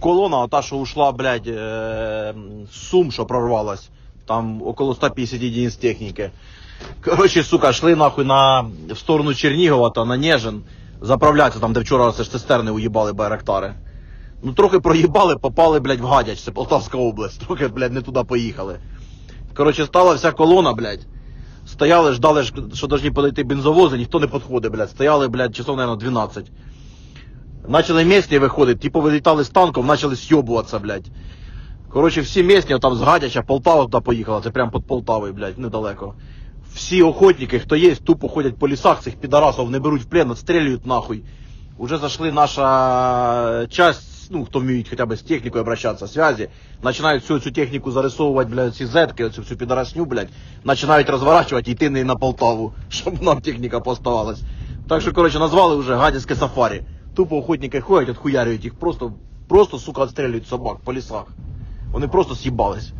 колона, та, що ушла, блядь, е, сум, що прорвалась. Там около 150 единиць техніки. Коротше, сука, шли нахуй на, в сторону Чернігова та на Нежин. Заправлятися там, де вчора все ж цистерни уїбали байрактари. Ну трохи проїбали, попали, блядь, в Гадяч, це Полтавська область. Трохи, блядь, не туди поїхали. Коротше, стала вся колона, блядь. Стояли, ждали, що должні подойти бензовози, ніхто не підходить, блядь. Стояли, блядь, часов, наверное, 12. Начали місні виходити, типу вилітали з танком, почали сьобуватися, блядь. Коротше, всі місні, там з Гадяча, Полтава туди поїхала, це прямо під Полтавою, блядь, недалеко. Всі охотники, хто є, тупо ходять по лісах, цих підарасов не беруть в плен, отстрілюють нахуй. Уже зайшли наша часть, ну, хто вміють хоча б з технікою обращатися, связі, починають всю цю техніку зарисовувати, блядь, ці зетки, оцю всю підарасню, блядь, починають розворачувати і йти на Полтаву, щоб нам техніка поставалась. Так що, коротше, назвали вже гадяцьке сафарі. Тупо охотники ходять, отхуярюють їх, просто, просто, сука, отстрілюють собак по лісах. Вони просто з'їбались.